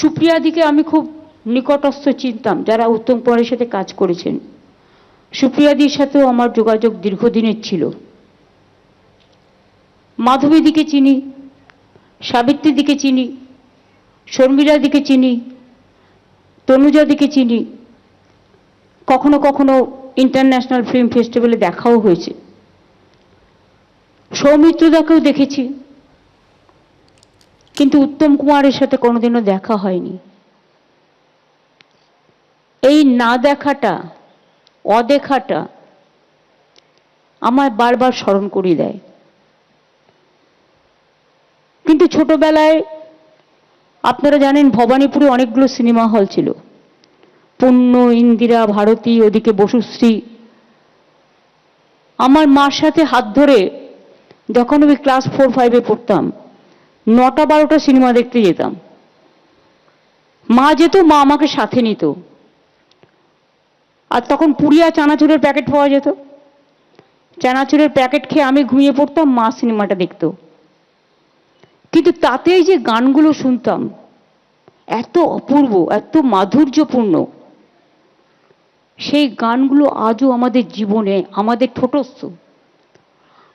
সুপ্রিয়াদিকে আমি খুব নিকটস্থ চিনতাম, যারা উত্তম কুমারের সাথে কাজ করেছেন। সুপ্রিয়াদির সাথেও আমার যোগাযোগ দীর্ঘদিনের ছিল। মাধবীদিকে চিনি সাবিত্রীদিকে চিনি শর্মিলাদিকে চিনি তনুজাদিকে চিনি, কখনো কখনো ইন্টারন্যাশনাল ফিল্ম ফেস্টিভ্যালে দেখাও হয়েছে। সৌমিত্রদাকেও দেখেছি। কিন্তু উত্তম কুমারের সাথে কোনোদিনও দেখা হয়নি। এই না দেখাটা, অদেখাটা আমায় বারবার স্মরণ করিয়ে দেয়। কিন্তু ছোটবেলায়, আপনারা জানেন ভবানীপুরে অনেকগুলো সিনেমা হল ছিল। পূর্ণ ইন্দিরা, ভারতী, ওদিকে বসুশ্রী। আমার মার সাথে হাত ধরে যখন আমি ক্লাস ফোর ফাইভে পড়তাম নটা বারোটা সিনেমা দেখতে যেতাম। মা যেত, মা আমাকে সাথে নিত। আর তখন পুরিয়া চানাচুরের প্যাকেট পাওয়া যেত। চানাচুরের প্যাকেট খেয়ে আমি ঘুমিয়ে পড়তাম, মা সিনেমাটা দেখতো। কিন্তু তাতেই যে গানগুলো শুনতাম, এত অপূর্ব, এত মাধুর্যপূর্ণ, সেই গানগুলো আজও আমাদের জীবনে, আমাদের ঠোঁটস্থ।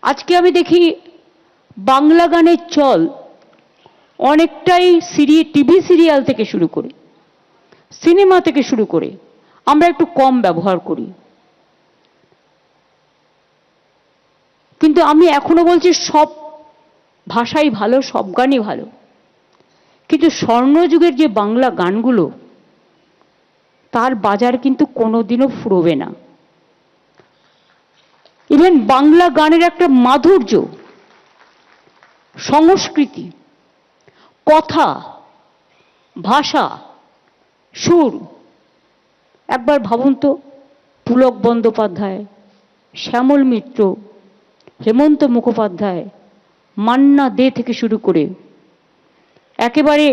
আজকে আমি দেখি বাংলা গানের চল অনেকটাই সিরি, টিভি সিরিয়াল থেকে শুরু করে, সিনেমা থেকে শুরু করে, আমরা একটু কম ব্যবহার করি। কিন্তু আমি এখনও বলছি সব ভাষাই ভালো, সব গানই ভালো। কিন্তু স্বর্ণযুগের যে বাংলা গানগুলো, তার বাজার কিন্তু কোনোদিনও ফুরবে না। ইভেন বাংলা গানের একটা মাধুর্য, সংস্কৃতি কথা, ভাষা, সুর। একবার ভাবুন তো, পুলক বন্দ্যোপাধ্যায়, শ্যামল মিত্র, হেমন্ত মুখোপাধ্যায়, মান্না দে থেকে শুরু করে, একেবারে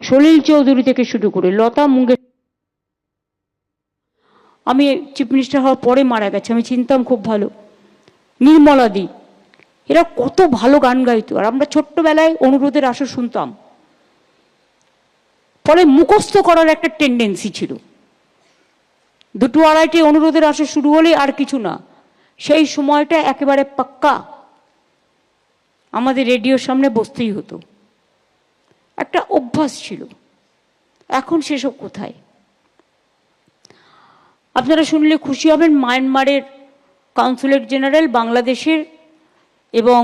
সলিল চৌধুরী থেকে শুরু করে, লতা মুঙ্গে আমি চিফ মিনিস্টার হওয়ার পরে মারা গেছে, আমি চিনতাম খুব ভালো। নির্মলাদি এরা কত ভালো গান গাইতো। আর আমরা ছোট্টবেলায় অনুরোধের আসর শুনতাম। ফলে মুখস্থ করার একটা টেন্ডেন্সি ছিল। দুটো আড়াইটে অনুরোধের আসর শুরু হলে আর কিছু না। সেই সময়টা একেবারে পাক্কা। আমাদের রেডিওর সামনে বসতেই হতো। একটা অভ্যাস ছিল। এখন সেসব কোথায়? আপনারা শুনলে খুশি হবেন, মায়ানমারের কাউন্সিলেট জেনারেল, বাংলাদেশের এবং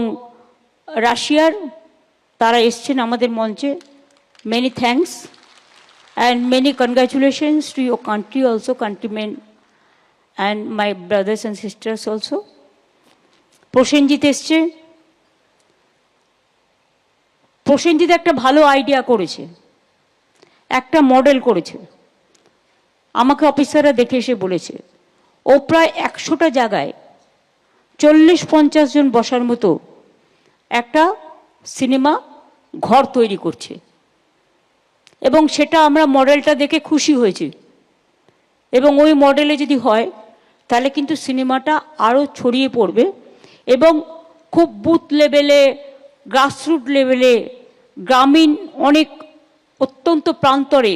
রাশিয়ার, তারা এসছেন আমাদের মঞ্চে। Many thanks and many congratulations to your country also countrymen and my brothers and sisters also Prosenjit এসছে। প্রসেনজিৎ একটা ভালো আইডিয়া করেছে, একটা মডেল করেছে। আমাকে অফিসাররা দেখে এসে বলেছে ও প্রায় একশোটা জায়গায় চল্লিশ পঞ্চাশ জন বসার মতো একটা সিনেমা ঘর তৈরি করছে। এবং সেটা আমরা মডেলটা দেখে খুশি হয়েছি। এবং ওই মডেলে যদি হয়, তাহলে কিন্তু সিনেমাটা আরও ছড়িয়ে পড়বে এবং খুব বুথ লেভেলে, গ্রাসরুট লেভেলে, গ্রামীণ অনেক অত্যন্ত প্রান্তরে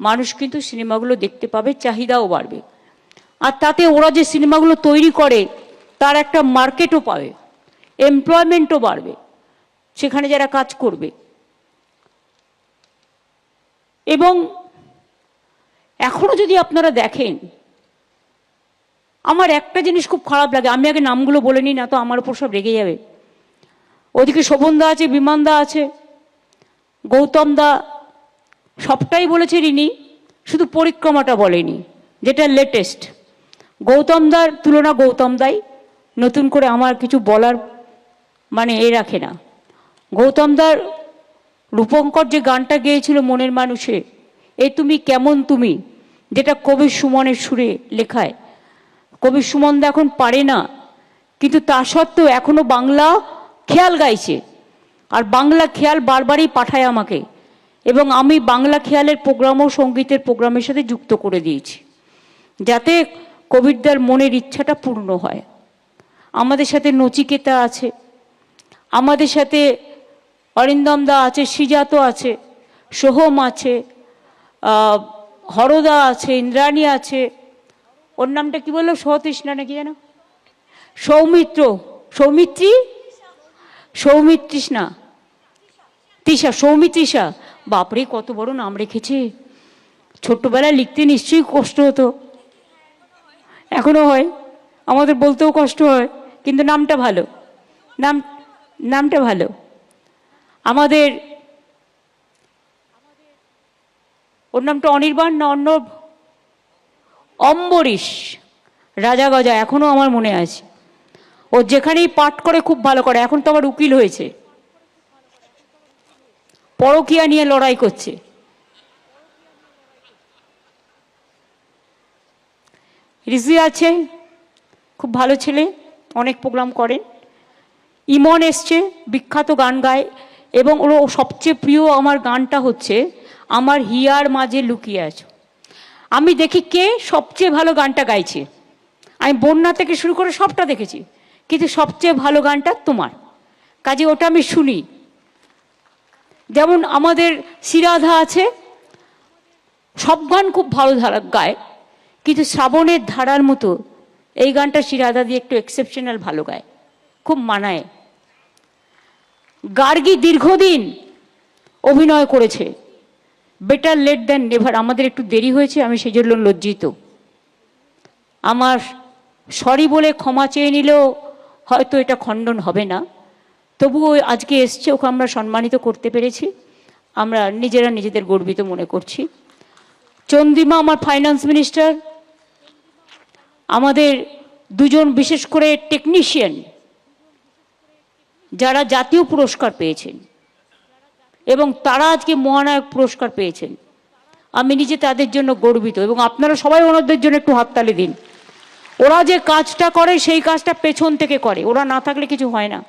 মানুষ কিন্তু সিনেমাগুলো দেখতে পাবে, চাহিদাও বাড়বে। আর তাতে ওরা যে সিনেমাগুলো তৈরি করে তার একটা মার্কেটও পাবে এমপ্লয়মেন্টও বাড়বে, সেখানে যারা কাজ করবে। এবং এখনও যদি আপনারা দেখেন, আমার একটা জিনিস খুব খারাপ লাগে, আমি আগে নামগুলো বলে নিই না তো আমার উপর সব রেগে যাবে। ওদিকে শোভনদা আছে বিমানদা আছে, গৌতম দা, সবটাই বলেছে রিনি, শুধু পরিক্রমাটা বলেনি, যেটা লেটেস্ট গৌতম দার তুলনা গৌতম দাই। নতুন করে আমার কিছু বলার মানে এ রাখে না। গৌতম দার রূপঙ্কর যে গানটা গেয়েছিল মনের মানুষে, এ তুমি কেমন তুমি? যেটা কবি সুমনের সুরে লেখায়। কবি সুমন দা এখন পারে না, কিন্তু তা সত্ত্বেও এখনও বাংলা খেয়াল গাইছে। আর বাংলা খেয়াল বারবারই পাঠায় আমাকে, এবং আমি বাংলা খেয়ালের প্রোগ্রামও সঙ্গীতের প্রোগ্রামের সাথে যুক্ত করে দিয়েছি, যাতে কবিরদার মনের ইচ্ছাটা পূর্ণ হয়। আমাদের সাথে নচিকেতা আছে, আমাদের সাথে অরিন্দম দা আছে, সিজাতো আছে, সোহম আছে হরদা আছে, ইন্দ্রাণী আছে, ওর নামটা কি বলল? সতৃষ্ণা নাকি যেন? সৌমিত্র, সৌমিত্রী? সৌমিত্রিষ্ণা। তৃষা সৌমিত্রিষা। বাপরে, কত বড় নাম রেখেছে। ছোট্টবেলায় লিখতে নিশ্চয়ই কষ্ট হতো। এখনও হয়। আমাদের বলতেও কষ্ট হয়, কিন্তু নামটা ভালো। নাম, নামটা ভালো। আমাদের, ওর নামটা অনির্বাণ না অর্ণব? অম্বরীশ, রাজা গজা, এখনও আমার মনে আছে। ও যেখানেই পাঠ করে খুব ভালো করে, এখন তো আবার উকিল হয়েছে। পরকিয়া নিয়ে লড়াই করছে। রিজি আছে? খুব ভালো ছেলে, অনেক প্রোগ্রাম করেন। ইমন এসছে, বিখ্যাত গান গায় এবং ওর সবচেয়ে প্রিয় আমার গানটা হচ্ছে, আমার হিয়ার মাঝে লুকিয়ে আছো। আমি দেখি কে সবচেয়ে ভালো গানটা গাইছে। আমি বন্যা থেকে শুরু করে সবটা দেখেছি, কিন্তু সবচেয়ে ভালো গানটা তোমার। কাজে ওটা আমি শুনি। যেমন আমাদের সিরাধা আছে, সব গান খুব ভালো ধারা গায়, কিন্তু শ্রাবণের ধারার মতো এই গানটা সিরাধা দিয়ে একটু এক্সেপশনাল ভালো গায়, খুব মানায়। গার্গী দীর্ঘদিন অভিনয় করেছে বেটার লেট দেন নেভার আমাদের একটু দেরি হয়েছে, আমি সেই জন্য লজ্জিত। আমার সরি বলে ক্ষমা চেয়ে নিলেও হয়তো এটা খণ্ডন হবে না। তবুও আজকে এসছে, ওকে আমরা সম্মানিত করতে পেরেছি। আমরা নিজেরা নিজেদের গর্বিত মনে করছি। চন্দ্রিমা, আমার ফাইন্যান্স মিনিস্টার আমাদের দুজন বিশেষ করে টেকনিশিয়ান যারা জাতীয় পুরস্কার পেয়েছেন এবং তারা আজকে মহানায়ক পুরস্কার পেয়েছেন। আমি নিজে তাদের জন্য গর্বিত এবং আপনারা সবাই ওনাদের জন্য একটু হাততালি দিন। ওরা যে কাজটা করে সেই কাজটা পেছন থেকে করে, ওরা না থাকলে কিছু হয় না।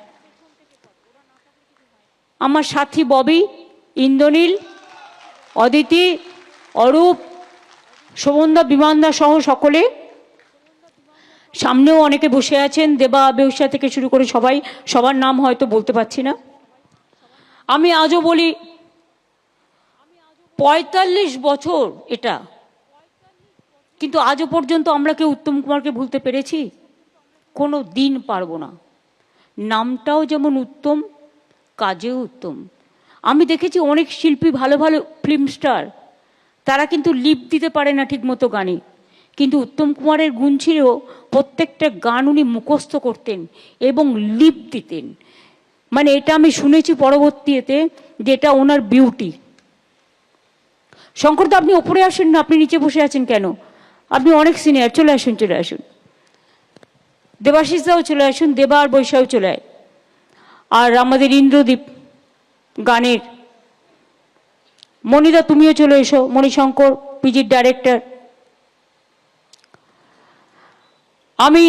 আমার সাথী ববি, ইন্দ্রনীল, অদিতি, অরূপ, শোভনদা, বিমানদা সহ সকলে সামনেও অনেকে বসে আছেন, দেবা বেউসা থেকে শুরু করে সবাই, সবার নাম হয়তো বলতে পারছি না। আমি আজও বলি, পঁয়তাল্লিশ বছর এটা। কিন্তু আজও পর্যন্ত আমরা কেউ উত্তম কুমারকে ভুলতে পেরেছি? কোনো দিন পারব না। নামটাও যেমন উত্তম, কাজেও উত্তম। আমি দেখেছি অনেক শিল্পী ভালো ভালো ফিল্ম স্টার তারা কিন্তু লিপ দিতে পারে না ঠিকমতো গানে। কিন্তু উত্তম কুমারের গুণ ছিল প্রত্যেকটা গান উনি মুখস্থ করতেন এবং লিপ দিতেন। মানে এটা আমি শুনেছি পরবর্তীতে যে এটা ওনার বিউটি। শঙ্করদা আপনি ওপরে আসেন না, আপনি নিচে বসে আছেন কেন? আপনি অনেক সিনিয়র চলে আসুন চলে আসুন। দেবাশিস দাও চলে আসুন, দেবা আর বৈশাও চলে আয়। আর আমাদের ইন্দ্রদীপ গানের। মণিদা তুমিও চলে এসো। মণিশঙ্কর, পিজির ডাইরেক্টর আমি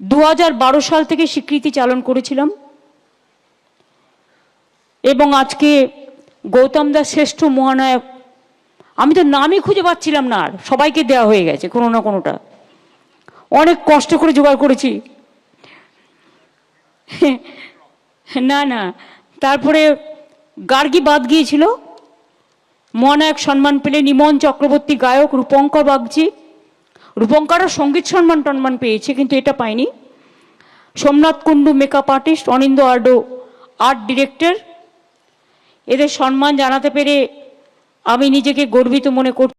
দু হাজার বারো সাল থেকে স্বীকৃতি চালন করেছিলাম এবং আজকে গৌতম দাস শ্রেষ্ঠ মহানায়ক। আমি তো নামই খুঁজে পাচ্ছিলাম না আর, সবাইকে দেওয়া হয়ে গেছে কোনো না কোনোটা। অনেক কষ্ট করে জোগাড় করেছি। না না, তারপরে গার্গী বাদ গিয়েছিল। মহানায়ক সম্মান পেলে নিমন চক্রবর্তী গায়ক রূপঙ্কর বাগজি রূপঙ্করও সংগীত সম্মান টন্মান পেয়েছে, কিন্তু এটা পাইনি সোমনাথ কুণ্ডু মেকআপ আর্টিস্ট অনিন্দ আর্ডো আর্ট ডিরেক্টর এদের সম্মান জানাতে পেরে আমি নিজেকে গর্বিত মনে করছি।